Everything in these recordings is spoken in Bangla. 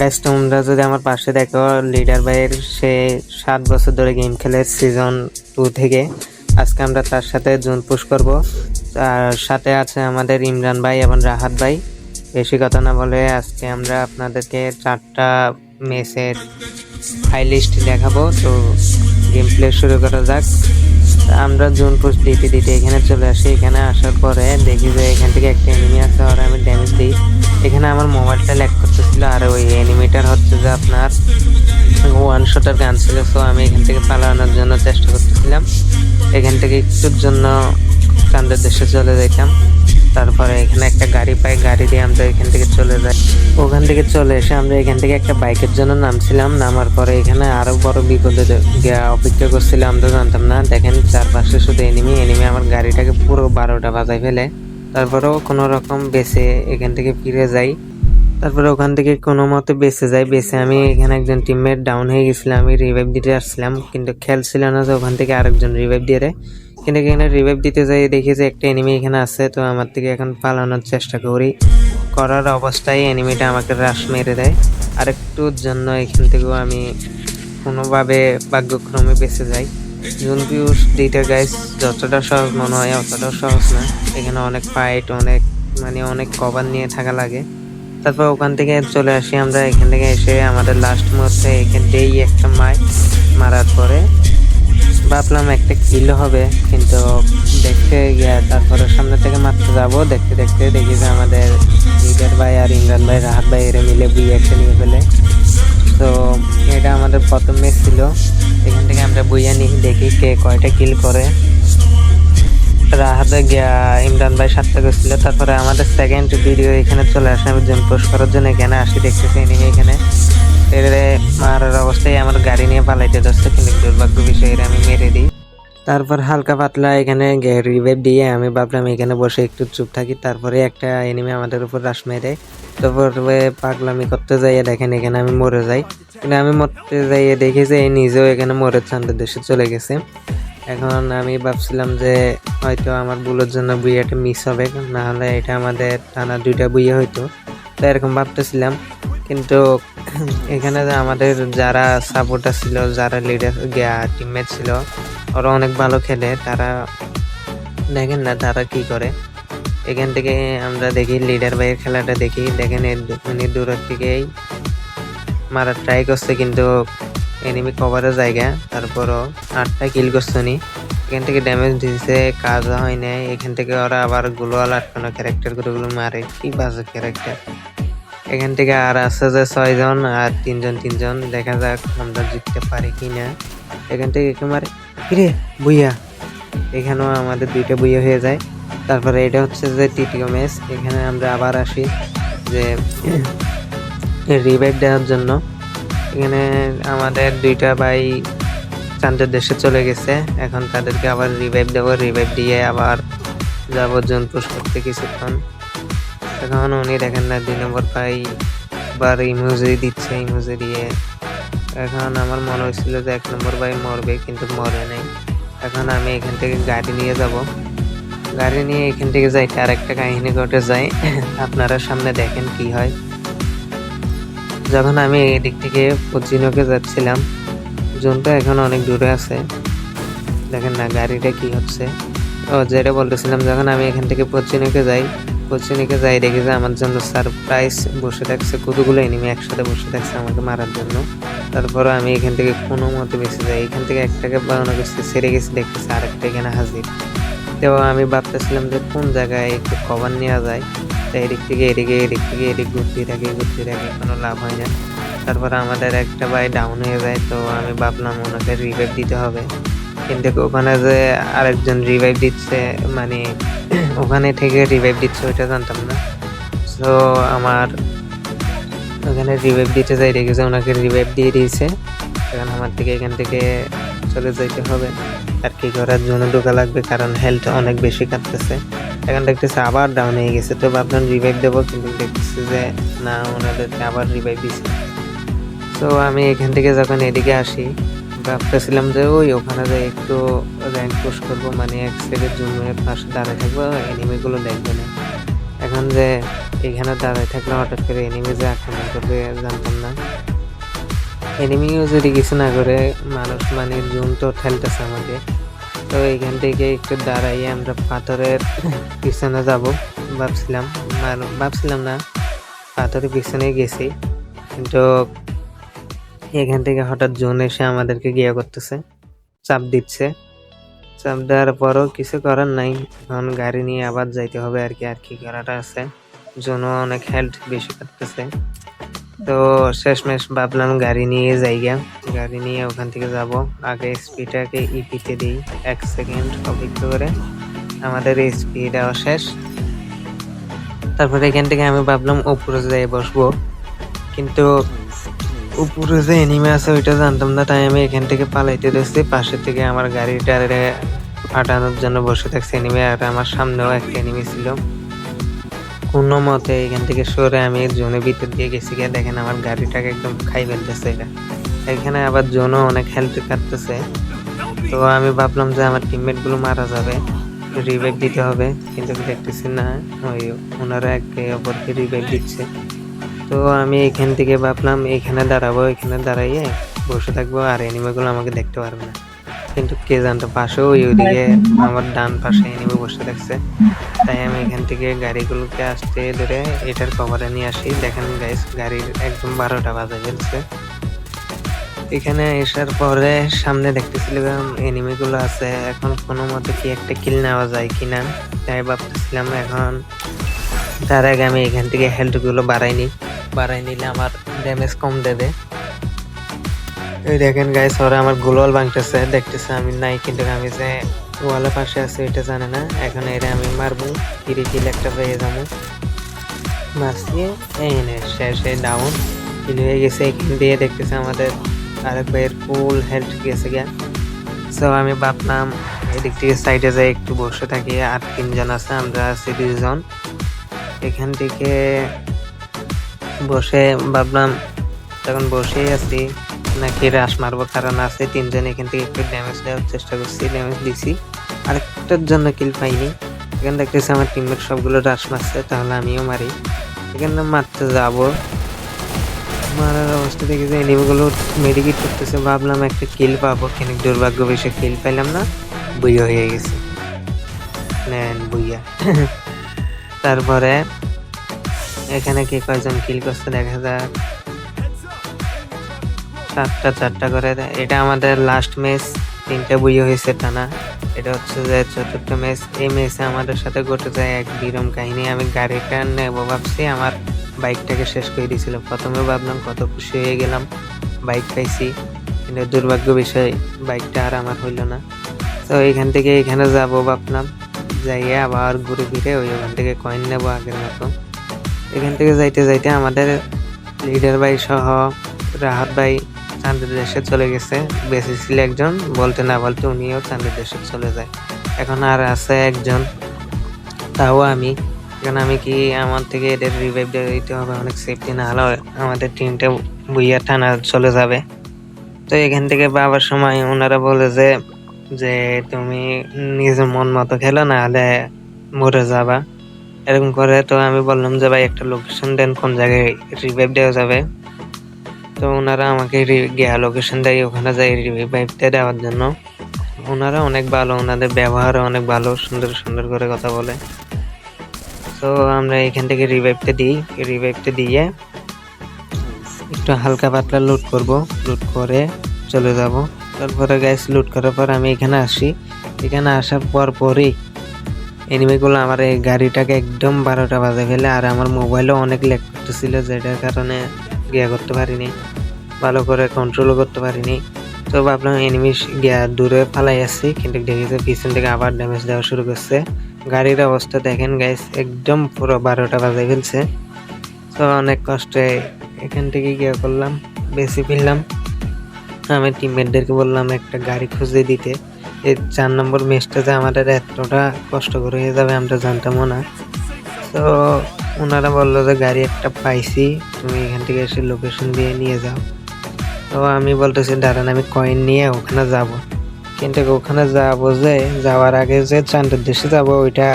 গাইস তোমরা যদি আমার পাশে দেখো লিডার ভাইয়ের সে সাত বছর ধরে গেম খেলে সিজন টু থেকে। আজকে আমরা তার সাথে জুন পুশ করব। আর সাথে আছে আমাদের ইমরান ভাই এবং রাহাত ভাই। বেশি কথা না বলে আজকে আমরা আপনাদেরকে চারটা ম্যাচের হাই লিস্ট দেখাবো। তো গেম প্লে শুরু করা যাক। আমরা জোন পোস্ট দিতে দিতে এখানে চলে আসি। এখানে আসার পরে দেখি যে এখান থেকে একটা এনিমি আছে আর আমি ড্যামেজ দিই। এখানে আমার মোবাইলটা ল্যাক করতেছিল, আর ওই এনিমিটার হচ্ছে যে আপনার ওয়ান শটার গান ছিল সো আমি এখান থেকে পালানোর জন্য চেষ্টা করতেছিলাম। এখান থেকে একটুর জন্য চান্দের দেশে চলে যাইতাম। তারপরে এখানে একটা গাড়ি পাই, গাড়ি দিয়ে আমরা এখান থেকে চলে যাই। ওখান থেকে চলে এসে আমরা এখান থেকে একটা বাইকের জন্য নামছিলাম। নামার পরে এখানে আরও বড় বিপদে অপেক্ষা করছিলাম, আমরা জানতাম না। দেখেন চারপাশে শুধু এনিমি এনিমি আমার গাড়িটাকে পুরো বারোটা বাজাই ফেলে। তারপরেও কোনো রকম বেঁচে এখান থেকে ফিরে যাই। তারপরে ওখান থেকে কোনো মতে বেঁচে যাই। বেঁচে আমি এখানে একজন টিমমেট ডাউন হয়ে গেছিলাম। আমি রিভাইভ দিতে আসছিলাম। কিন্তু খেয়াল ছিল না যে ওখান থেকে আরেকজন রিভাইভ দেয়। কিন্তু এখানে রিভাইভ দিতে যাই, দেখি যে একটা এনিমি এখানে আছে, তো আমার থেকে এখন পালানোর চেষ্টা করি। করার অবস্থায় এনিমিটা আমাকে রাশ মেরে দেয়। আর আরেকটুর জন্য এখান থেকেও আমি কোনোভাবে ভাগ্যক্রমে বেঁচে যাই। জুন পিউস দিতে গাইস যতটা সহজ মনে হয় অতটাও সহজ না। এখানে অনেক ফাইট অনেক মানে অনেক কভার নিয়ে থাকা লাগে। তারপর ওখান থেকে চলে আসি আমরা। এখান থেকে এসে আমাদের লাস্ট মুহূর্তে এখান থেকেই একটা মাই মারার পরে ভাবলাম একটা কিল হবে, কিন্তু দেখতে গিয়ে তারপরে সামনে থেকে মারতে যাব। দেখতে দেখতে দেখি যে আমাদের লিডার ভাই আর ইমরান ভাই, রাহাত ভাই এরা মিলে বুই একটা নিয়ে ফেলে। তো এটা আমাদের প্রথম ম্যাচ ছিল। এখান থেকে আমরা বুইয়া নিই, দেখি কে কয়টা কিল করে। রাহাতে গিয়া ইমরান ভাই সাতটা করছিল, তারপরে আমাদের সেকেন্ড ভিডিও এখানে চলে আসে, আমি জুম পোস্ট করার জন্য এখানে আসি, দেখতেছি এখানে। এবারে মারার অবস্থায় আমার গাড়ি নিয়ে পালাইতে যাচ্ছে কিন্তু দুর্ভাগ্য বিষয় এর আমি মেরে দিই। তারপর হালকা পাতলা এখানে রিভাইভ দিয়ে আমি ভাবলাম এখানে বসে একটু চুপ থাকি, তারপরে একটা এনিমি আমাদের উপর রাস মেরে, তারপরে পাগলামি করতে যাইয়ে দেখেন এখানে আমি মরে যাই। কিন্তু আমি মরতে যাইয়ে দেখি যে নিজেও এখানে মরে চান্দের দেশে চলে গেছে। এখন আমি ভাবছিলাম যে হয়তো আমার বুলের জন্য বুইয়াটা মিস হবে না হলে এটা আমাদের টানা দুইটা বুইয়া হইতো। তো এরকম ভাবতেছিলাম, কিন্তু এখানে আমাদের যারা সাপোর্টার ছিল, যারা লিডার টিমমেট ছিল, ওরা অনেক ভালো খেলে। তারা দেখেন না তারা কি করে। এখান থেকে আমরা দেখি লিডার ভাইয়ের খেলাটা দেখি। দেখেন উনি দূরের থেকেই মারার ট্রাই করছে, কিন্তু এনিমি কভারের জায়গা। তারপরও আটটা কিল করছে উনি। এখান থেকে ড্যামেজ দিয়েছে কাজ হয় নাই। এখান থেকে ওরা আবার গ্লোয়াল আটকানো ক্যারেক্টারগুলো মারে। কি বাজে ক্যারেক্টার এখান থেকে আর আছে যে ছয়জন আর তিনজন তিনজন। দেখা যাক আমরা জিততে পারি কি না এখান থেকে একে মারে কিরে, বুইয়া। এখানেও আমাদের দুইটা বুইয়া হয়ে যায়। তারপরে এটা হচ্ছে যে তৃতীয় ম্যাচ এখানে আমরা আবার আসি যে রিভাইভ দেওয়ার জন্য। এখানে আমাদের দুইটা ভাই চান্দের দেশে চলে গেছে। এখন তাদেরকে আবার রিভাইভ দেবো। রিভাইভ দিয়ে আবার যাব জোন পুশ করতে কিছুক্ষণ। এখন উনি দেখেন না, দুই নম্বর পাই বার ইমোজি দিচ্ছে ইমোজি দিয়ে। এখন আমার মনে হয়েছিল যে এক নম্বর ভাই মরবে, কিন্তু মরে নাই। এখন আমি এখান থেকে গাড়ি নিয়ে যাব। গাড়ি নিয়ে এখান থেকে যাইতে আর একটা কাহিনী ঘটে যায়। আপনারা সামনে দেখেন কি হয়। যখন আমি এদিক থেকে পশ্চিমকে যাচ্ছিলাম, জোনটা এখন অনেক দূরে আছে। দেখেন না গাড়িটা কি হচ্ছে। ও, যেটা বলতেছিলাম, যখন আমি এখান থেকে পশ্চিমকে যাই পশ্চিমকে যাই দেখি যে, আমার জন্য সারপ্রাইজ বসে থাকছে। কতগুলো এনিমি একসাথে বসে থাকছে আমাকে মারার জন্য। তারপরে আমি এখান থেকে কোনো মতে বেঁচে যাই। এখান থেকে একটাকে বানানো গেছে সেরে গেছে, দেখতেছি আরেকটা এখানে হাজির। তো আমি ভাবতেছিলাম যে কোন জায়গায় একটু কভার নেওয়া যায়। তো এদিক থেকে এদিকে এদিক থেকে এদিক ঘুরতে থাকে ঘুরতে থাকে, কোনো লাভ হয় না। তারপরে আমাদের একটা ভাই ডাউন হয়ে যায়, তো আমি ভাবলাম ওনাকে রিভাইভ দিতে হবে। কিন্তু ওখানে যে আরেকজন রিভাইভ দিচ্ছে মানে ওখানে থেকে রিভাইভ দিচ্ছে, ওইটা জানতাম না। তো আমার ওখানে রিভাইভ দিতে যাই দেখেছে ওনাকে রিভাইভ দিয়ে দিয়েছে। এখন আমার থেকে এখান থেকে চলে যাইতে হবে। আর কি করার জন্য ঢোকা লাগবে, কারণ হেলথ অনেক বেশি কাটতেছে এখন দেখতেছে আবার ডাউন হয়ে গেছে। তো ভাবলাম রিভাইভ দেবো, কিন্তু দেখতেছি যে না, ওনাদেরকে আবার রিভাইভ দিছে। তো আমি এখান থেকে যখন এদিকে আসি ভাবতেছিলাম যে ওই ওখানে যে একটু র্যাঙ্ক পুশ করব মানে এক সাইডের জুমের পাশে দাঁড়িয়ে থাকব এনিমিগুলো দেখবে না। এখন এখন যে এখানে দাঁড়ায় থাকলে হঠাৎ করে এনিমি যে আক্রমণ করবে জানতাম না। এনিমিও যদি কিছু না করে, মানুষ মানে জুম তো ঠেলতেছে আমাকে। তো এইখান থেকে একটু দাঁড়াইয়ে আমরা পাথরের পিছনে যাব, ভাবছিলাম। আর ভাবছিলাম না, পাথরের পিছনে গেছি। কিন্তু এখান থেকে হঠাৎ জোন এসে আমাদেরকে গিয়ে করতেছে। চাপ দিচ্ছে। চাপ দেওয়ার পরও কিছু করার নাই। এখন গাড়ি নিয়ে আবার যাইতে হবে আর কি আর কি করাটা আছে। জোনও অনেক হেল্প বেশি করতেছে। তো শেষমেশ ভাবলাম গাড়ি নিয়ে যাই গাড়ি নিয়ে ওখান থেকে যাব। আগে স্পিডটাকে ইপিতে দিই। এক সেকেন্ড অপেক্ষা করে আমাদের স্পিড দেওয়া শেষ। তারপরে এখান থেকে আমি ভাবলাম উপরে যাই বসবো। কিন্তু উপরে যে এনিমে আছে, ওইটা জানতাম না, তাই আমি এখান থেকে পালাইতে দেখছি। পাশে থেকে আমার গাড়িটারে ফাটানোর জন্য বসে থাকছে এনিমে, আর আমার সামনেও একটা এনিমে ছিল। কোনো মতে এখান থেকে সরে আমি জোনের ভিতর দিয়ে গেছি গিয়ে দেখেন আমার গাড়িটাকে একদম খাই ফেলতেছে এটা। এখানে আবার জোনও অনেক হেল্প কাটতেছে। তো আমি ভাবলাম যে আমার টিমমেটগুলো মারা যাবে রিভাইভ দিতে হবে, কিন্তু দেখতেছি না, ওই ওনারা একে অপরকে রিভাইভ দিচ্ছে। তো আমি এখান থেকে ভাবলাম, এখানে দাঁড়াবো, এখানে দাঁড়াইয়ে বসে থাকব, আর এনিমেগুলো আমাকে দেখতে পারবে না। কিন্তু কে জানতো, পাশেও ওই ওইদিকে আমার ডান পাশে এনিমে বসে থাকছে। তাই আমি এখান থেকে গাড়িগুলোকে আসতে ধরে এটার কভারে নিয়ে আসি। দেখেন গাইস গাড়ির একদম বারোটা বাজে ফেলছে এখানে আসার পরে সামনে দেখতেছিলাম এনিমি গুলো আছে। এখন কোনো মতে কি একটা কিল নেওয়া যায় কিনা, তাই ভাবতেছিলাম এখন তার আগে আমি এখান থেকে হেলথগুলো বাড়াই নিলে আমার ড্যামেজ কম দেবে এই দেখেন গাইস ওরা আমার গোলওয়াল ভাঙতেছে। দেখতেছে আমি নাই, কিন্তু আমি যে ওয়ালের পাশে আছে, এটা জানে না। এখন এরা আমি মারবো কিরি কিল একটা পেয়ে যাব। মাসিয়ে এই নে, শেষে ডাউন কিল হয়ে গেছে, এখান দিয়ে দেখতেছে আমাদের আরেক ভাইয়ের ফুল হেল্প গেছে গিয়া। সো আমি ভাবলাম, এদিক থেকে সাইডে যাই, একটু বসে থাকি। আর তিনজন আছে, আমরা আছি দুজন এখান থেকে বসে ভাবলাম তখন বসেই আছি, নাকি রাস মারবো, কারণ আছে তিনজন এখান থেকে একটু ড্যামেজ দেওয়ার চেষ্টা করছি ড্যামেজ দিছি। আরেকটার জন্য কিল পাইনি। এখানে দেখতেছি আমার টিমমেট সবগুলো রাস মারছে, তাহলে আমিও মারি। এখানে মারতে যাব। মারার অবস্থা দেখে যে এনিমিগুলো মেডিকেট করতেছে, ভাবলাম একটা কিল পাবো। কিন্তু দুর্ভাগ্য বিষয় কিল পাইলাম না, বুইয়া হয়ে গেছে। নেন, বুইয়া। তারপরে এখানে কে কয়জন কিল করছে দেখা যাক। চারটা চারটা করে। এটা আমাদের লাস্ট ম্যাচ তিনটা বুইয়া হয়েছে টানা। এটা হচ্ছে যে চতুর্থ ম্যাচ এই ম্যাচে আমাদের সাথে ঘটে যায় এক বিরম কাহিনী। আমি গাড়িটা নেব ভাবছি, আমার বাইকটাকে শেষ করে দিয়েছিল। প্রথমে ভাবলাম কত খুশি হয়ে গেলাম বাইক পাইছি। কিন্তু দুর্ভাগ্য বিষয় বাইকটা আর আমার হইল না। তো এখান থেকে এখানে যাব ভাবলাম, যাইয়ে আবার ঘুরে ফিরে ওই ওখান থেকে কয়েন নেব আগের মতো। এখান থেকে যাইতে যাইতে আমাদের লিডার ভাই সহ রাহাত ভাই চান্দের দেশে চলে গেছে। বেশি ছিল একজন, বলতে না বলতে উনিও চান্দের দেশে চলে যায়। এখন আর আছে একজন, তাও আমি। এখন আমি কি আমার থেকে এদের রিভাইভ দিতে হবে? অনেক সেফটি না হলে আমাদের টিমটা বুইয়া টানা চলে যাবে। তো এখান থেকে পাওয়ার সময় ওনারা বলে যে যে তুমি নিজের মন মতো খেলো, না হলে মরে যাবা। এরকম করে তো আমি বললাম যে, ভাই, একটা লোকেশন দেন, কোন জায়গায় রিভাইভ দেওয়া যাবে? তো ওনারা আমাকে গিয়া লোকেশন দেয়, ওখানে যাই রিভাইভটা দেওয়ার জন্য। ওনারা অনেক ভালো, ওনাদের ব্যবহার অনেক ভালো, সুন্দর সুন্দর করে কথা বলে। তো আমরা এখান থেকে রিভাইভটা দিই রিভাইভটা দিয়ে একটু হালকা পাতলা লুট করব। লুট করে চলে যাব। তারপরে গ্যাস লুট করার পর আমি এখানে আসি। এখানে আসার পর পরই এনিমিগুলো আমার এই গাড়িটাকে একদম বারোটা বাজে ফেলে আর আমার মোবাইলও অনেক ল্যাগ করতেছিল, যেটার কারণে গিয়া করতে পারিনি, ভালো করে কন্ট্রোলও করতে পারিনি। তো ভাবলাম এনিমি গিয়া দূরে পালাই আসছি কিন্তু দেখেছে পিছন থেকে আবার ড্যামেজ দেওয়া শুরু করছে। গাড়ির অবস্থা দেখেন গাইস একদম পুরো বারোটা বাজে ফেলছে। তো অনেক কষ্টে এখান থেকে গিয়া করলাম, বেশি ফেললাম। আমি টিমমেটদেরকে বললাম, একটা গাড়ি খুঁজে দিতে। এই চার নম্বর ম্যাচটা যে আমাদের এতটা কষ্টকর হয়ে যাবে, আমরা জানতামও না। তো ওনারা বলল যে, গাড়ি একটা পাইছি, তুমি এখান থেকে এসে লোকেশন দিয়ে নিয়ে যাও। তো আমি বলতেছি, দাঁড়ান, আমি কয়েন নিয়ে ওখানে যাব। কিন্তু ওখানে যাব যে, যাওয়ার আগে যে চান্দের দেশে যাব, ওইটা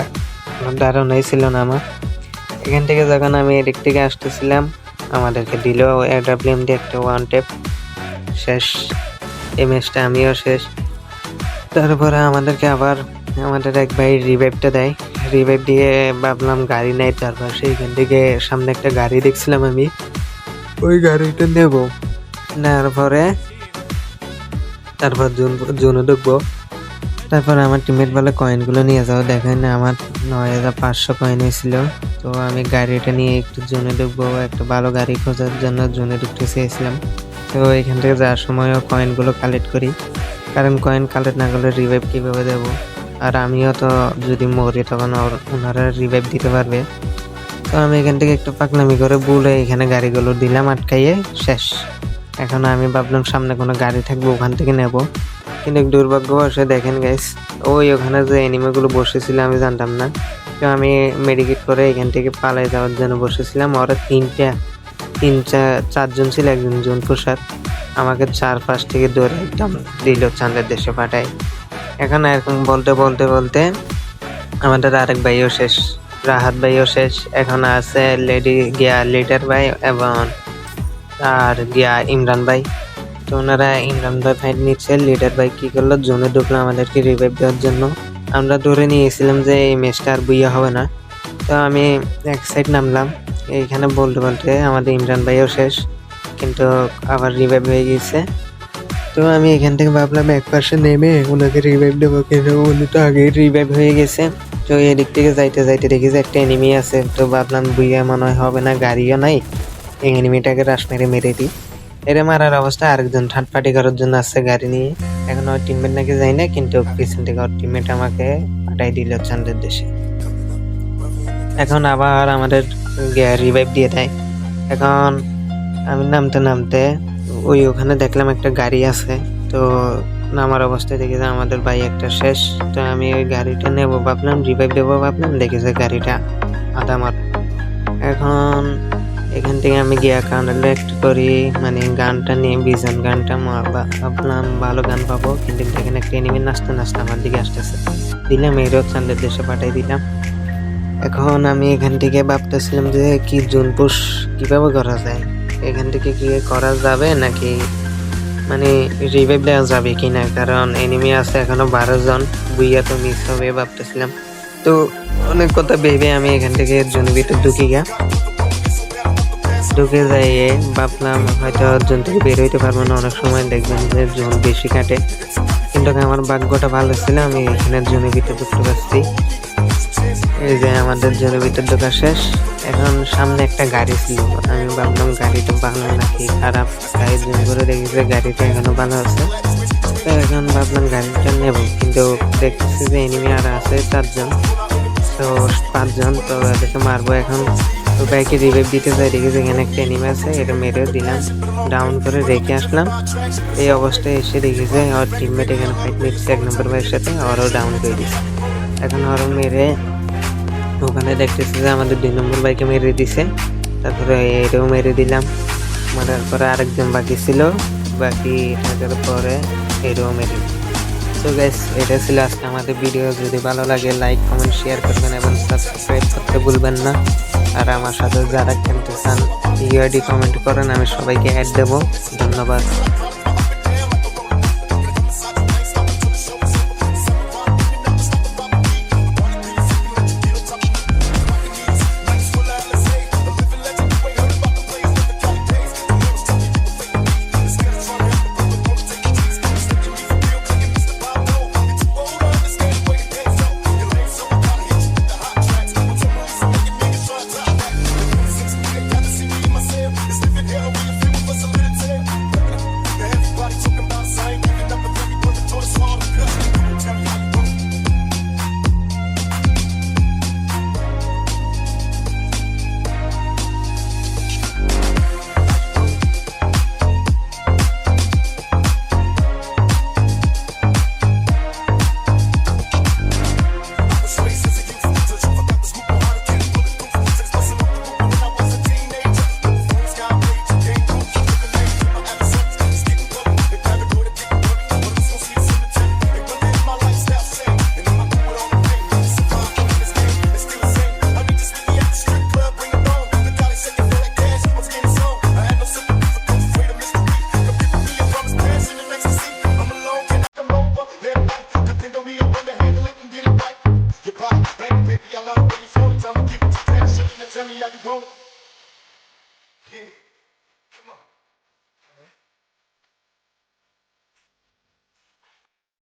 ধারণাই ছিল না আমার। এখান থেকে যখন আমি এদিক থেকে আসতেছিলাম, আমাদেরকে দিল এডাব্লিউএম দিয়ে, একটা ওয়ান টেপ শেষ। এই ম্যাচটা আমিও শেষ। তারপরে আমাদেরকে আবার আমাদের এক ভাই রিভাইভটা দেয়। রিভাইভ দিয়ে ভাবলাম গাড়ি নেই তারপর সেইখান থেকে সামনে একটা গাড়ি দেখছিলাম আমি। ওই গাড়িটা নেব। নেওয়ার পরে তারপর জুন জুনও ঢুকবো তারপর আমার টিমমেট বলে কয়েনগুলো নিয়ে যাও। দেখেন আমার নয় হাজার পাঁচশো কয়েন হয়েছিল। তো আমি গাড়িটা নিয়ে একটু জুনে ঢুকবো একটা ভালো গাড়ি খোঁজার জন্য জুনে ঢুকতে চেয়েছিলাম। তো এখান থেকে যাওয়ার সময়ও কয়েনগুলো কালেক্ট করি। কারণ কয়েন কালেক্ট না করলে রিভাইভ কীভাবে দেবো? আর আমিও তো যদি মরি তখন ওনারা রিভাইভ দিতে পারবে। তো আমি এখান থেকে একটু পাকনামি করে বুলে এখানে গাড়িগুলো দিলাম, আটকাইয়ে শেষ। এখন আমি ভাবলাম সামনে কোনো গাড়ি থাকবে, ওখান থেকে নেব। কিন্তু দুর্ভাগ্যবশে দেখেন গাইস ওই ওখানে যে অ্যানিমেগুলো বসেছিল আমি জানতাম না। তো আমি মেডিকেট করে এখান থেকে পালাই যাওয়ার জন্য বসেছিলাম। ওরা তিনটা তিন চারজন ছিল, একজন জন প্রসাদ আমাকে চার পাঁচ থেকে ধরে একদম দিল চাঁদের দেশে পাঠায়। এখন এরকম বলতে বলতে বলতে আমাদের আরেক ভাইও শেষ, রাহাত ভাইও শেষ, এখন আছে লেডি গিয়া লিডার ভাই এবং আর গিয়া ইমরান ভাই। তো ওনারা ইমরান ভাই ফাইট নিচ্ছে, লিডার ভাই কী করল, জোনে ঢুকলো আমাদেরকে রিভাইভ দেওয়ার জন্য। আমরা ধরে নিয়েছিলাম যে এই ম্যাচটা আর বুইয়া হবে না। তো আমি এক সাইড নামলাম, এইখানে বলতে বলতে আমাদের ইমরান ভাইও শেষ। কিন্তু আবার রিভাইভ হয়ে গেছে। তো আমি এখান থেকে ভাবলাম এক পাশে নেমে ওনাকে রিভাইভ দেবো কিন্তু উনি তো আগেই রিভাইভ হয়ে গেছে। তো এদিক থেকে যাইতে যাইতে দেখি যে একটা এনিমি আছে। তো ভাবলাম বুইয়া মনে হয় হবে না, গাড়িও নাই। এই এনিমিটাকে রাস মেরে মেরে দিই। এরে মারার অবস্থা, আরেকজন থার্ড পার্টি করার জন্য আসছে গাড়ি নিয়ে। এখন ওর টিমমেট নাকি যাই না, কিন্তু পিছন থেকে ওর টিমমেট আমাকে পাঠাই দিল চান্দের দেশে। এখন আবার আমাদের রিভাইভ দিয়ে দেয়। এখন আমি নামতে নামতে ওই ওখানে দেখলাম একটা গাড়ি আছে। তো নামার অবস্থায় দেখি যে আমাদের ভাই একটা শেষ। তো আমি ওই গাড়িটা নেব ভাবলাম রিভাইভ দেবো ভাবলাম, দেখি যে গাড়িটা আধা মার এখন এখান থেকে আমি গিয়া কানেক্ট করি মানে গানটা নিয়ে, বিজন গানটা ভাবলাম ভালো গান পাবো, কিন্তু দেখেন একটা এনিমি নাচতে নাচতে আমার দিকে আসতেছে। দিলাম, এই রোজ চান্দের দেশে পাঠাই দিলাম। এখন আমি এখান থেকে ভাবতেছিলাম যে কি জুন পুশ কীভাবে করা যায়? এখান থেকে কি করা যাবে নাকি মানে রিভাইভ দেওয়া যাবে কিনা? কারণ এনিমি আছে এখনও বারো জন, বুইয়া তো মিস হবে ভাবতেছিলাম। তো অনেক কথা ভেবে আমি এখান থেকে জনের ঢুকি গা ঢুকে যাই ভাবলাম হয়তো জোন থেকে বের হইতে পারব না, অনেক সময় দেখবেন যে জোন বেশি কাটে। কিন্তু আমার ভাগ্যটা ভালো ছিল, আমি এখানে জোনের ভিতর ঢুকতে পারছি। এই যে আমাদের ভিতর ঢোকা শেষ। এখন সামনে একটা গাড়ি ছিল। আমি ভাবলাম গাড়িটা ভালো নাকি খারাপ? গাড়ি করে দেখি যে গাড়িটা এখনও ভালো আছে। তো এখন ভাবলাম গাড়িটা নেব। কিন্তু দেখতেছি যে এনিমি আর আছে চারজন তো পাঁচজন, তো এদেরকে মারবো এখন। তো বাইকে রিভাইভ দিতে যাই, দেখি যেখানে একটা এনিমি আছে, এটা মেরে দিলাম। ডাউন করে রেখে আসলাম। এই অবস্থায় এসে দেখি যে ওর টিমমেট এখানে ফাইট নিচ্ছে এক নম্বর ভাইয়ের সাথে আরও ডাউন করে দিচ্ছে। এখন ওরও মেরে ওখানে দেখতেছি যে আমাদের দুই নম্বর বাইকে মেরে দিছে। তারপরে এটাও মেরে দিলাম। মারার পরে আরেকজন বাকি ছিল। বাকি থাকার পরে এটাও মেরে তো গাইস এটা ছিল আজকে আমাদের ভিডিও যদি ভালো লাগে লাইক কমেন্ট শেয়ার করবেন এবং সাবস্ক্রাইব করতে ভুলবেন না। আর আমার সাথে যারা খেলতে চান ইউআইডি কমেন্ট করেন, আমি সবাইকে অ্যাড দেবো। ধন্যবাদ।